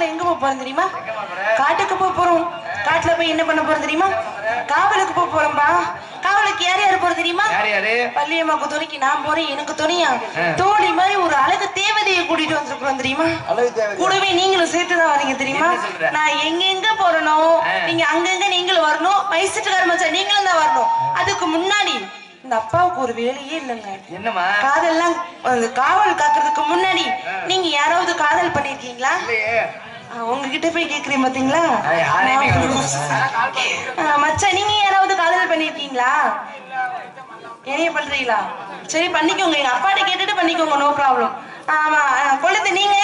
நாங்களும் எங்க போக போறோம் தெரியுமா? காட்டுக்கு போக போறோம். காட்டுல போய் என்ன பண்ண போறோம் தெரியுமா? காவலுக்கு போக போறோம்பா. காவலுக்கு யார் யார் போறது தெரியுமா? யார் யாரு? பள்ளியம்மாக்கு துணைக்கு நான் போறேன் எனக்கு துணையா? தோழி மாதிரி ஒரு அழகு தேவதையை கூட்டிட்டு வந்திருக்கிறோம் தெரியுமா? கூடவே நீங்களும் சேர்த்துதான் வரீங்க தெரியுமா? நான் எங்க எங்க போறனோ. நீங்க அங்கங்க நீங்களும் வரணும். மைசூட்டுக்கார மச்சான் நீங்களும் தான் வரணும். அதுக்கு முன்னாடி இந்த அப்பாவுக்கு ஒரு வேலையே இல்லைங்க. என்னம்மா? காதல்லாம் அந்த காவல் காக்குறதுக்கு முன்னாடி நீங்க யாராவது காதல் பண்ணிருக்கீங்களா? உங்ககிட்ட போய் கேக்குறேன் பாத்தீங்களா? மச்சான் நீங்க யாராவது காதல் பண்ணிருக்கீங்களா? என்னைய பண்றீங்களா? சரி பண்ணிக்கோங்க. எங்க அப்பாட்ட கேட்டுட்டு பண்ணிக்கோங்க நோ ப்ராப்ளம் ஆமா கொழுந்து நீங்க?